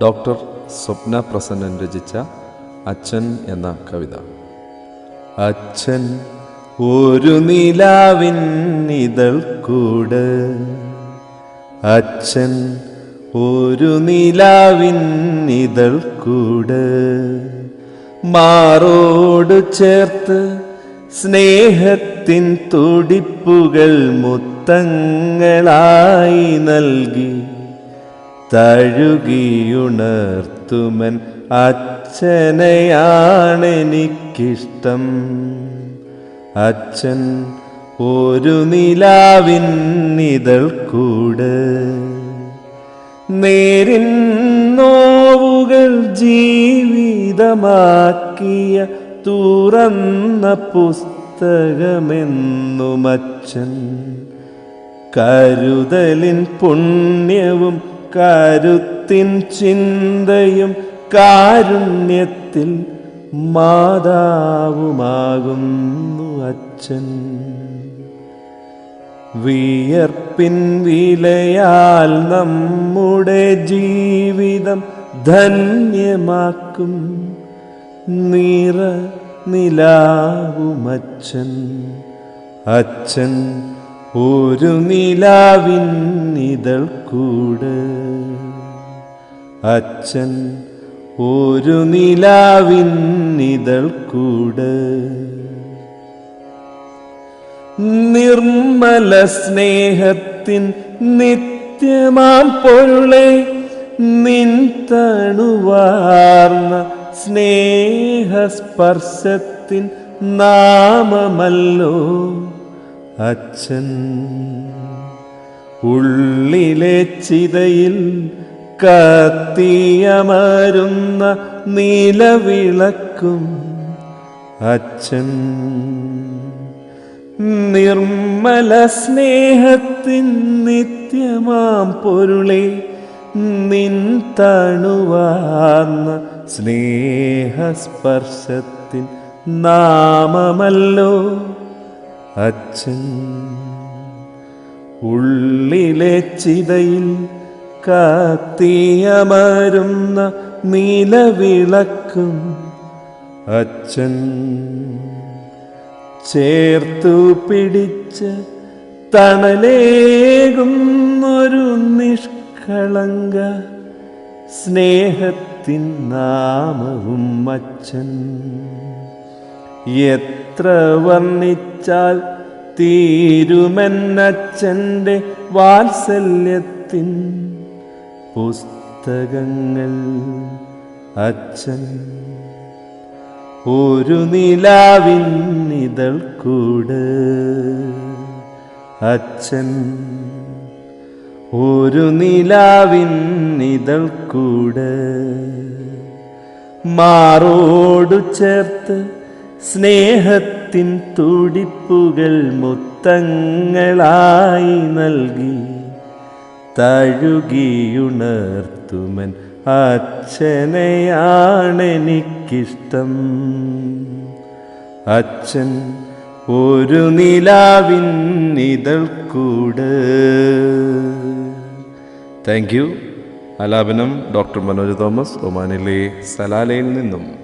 Doctor സ്വപ്ന പ്രസന്നൻ രചിച്ച അച്ഛൻ എന്ന കവിത. അച്ഛൻ ഒരു നിലാവിൻ ഇതൾ കൂട്. അച്ഛൻ ഒരു നിലാവിൻ ഇതൾ കൂട്. മാറോട് ചേർത്ത് സ്നേഹത്തിൻ തുടിപ്പുകൾ മുത്തങ്ങളായി നൽകി. തഴുകിയുണർത്തുമൻ അച്ഛനെയാണെനിക്കിഷ്ടം അച്ഛൻ ഒരു നിലാവിൻ നിതൾ കൂട് നേരിൻ നോവുകൾ ജീവിതമാക്കിയ തുറന്ന പുസ്തകമെന്നുമച്ചൻ കരുതലിൻ പുണ്യവും കരുത്തിൻ ചിന്തയും കാരുണ്യത്തിൽ മാതാവുമാകുന്നു അച്ഛൻ. വിയർപ്പിൻ വിലയാൽ നമ്മുടെ ജീവിതം ധന്യമാക്കും. നിറ നിലാവുമച്ഛൻ അച്ഛൻ ഒരു നിലാവിൻ ഇതൾ കൂട്. അച്ഛൻ ഒരു നിലാവിൻ ഇതൾ കൂട്. നിർമ്മല സ്നേഹത്തിൻ നിത്യമാം പൊരുളെ നിൻ തണുവാർന്ന സ്നേഹസ്പർശത്തിൻ നാമമല്ലോ. അച്ഛൻ ഉള്ളിലെ ചിതയിൽ കത്തിയമരുന്ന നീലവിളക്കും അച്ഛൻ നിർമ്മല സ്നേഹത്തിൻ നിത്യമാം പൊരുളെ നിൻ തണുവാർന്ന സ്നേഹസ്പർശത്തിൻ നാമമല്ലോ. അച്ഛൻ ഉള്ളിലെ ചിതയിൽ കാത്തിയമരുന്ന നീലവിളക്കും അച്ഛൻ ചേർത്തു പിടിച്ച് തണലേകുന്നൊരു നിഷ്കളങ്ക സ്നേഹത്തിൻ നാമവും അച്ഛൻ എത്ര വർണിച്ചാൽ തീരുമെന്നച്ഛന്റെ വാത്സല്യത്തിൻ പുസ്തകങ്ങൾ അച്ഛൻ. ഒരു നിലാവിൻ ഇതൾ കൂട് അച്ഛൻ. ഒരു നിലാവിൻ ഇതൾ കൂട് മാറോടു ചേർത്ത് സ്നേഹത്തിൻ തുടിപ്പുകൾ മുത്തങ്ങളായി നൽകി തഴുകിയുണർത്തുമൻ അച്ഛനെയാണെനിക്കിഷ്ടം. അച്ഛൻ ഒരു നിലാവിൻ ഇതൾ കൂട് താങ്ക് യു. ആലാപനം ഡോക്ടർ മനോജ് തോമസ് ഒമാനിലെ സലാലയിൽ നിന്നും.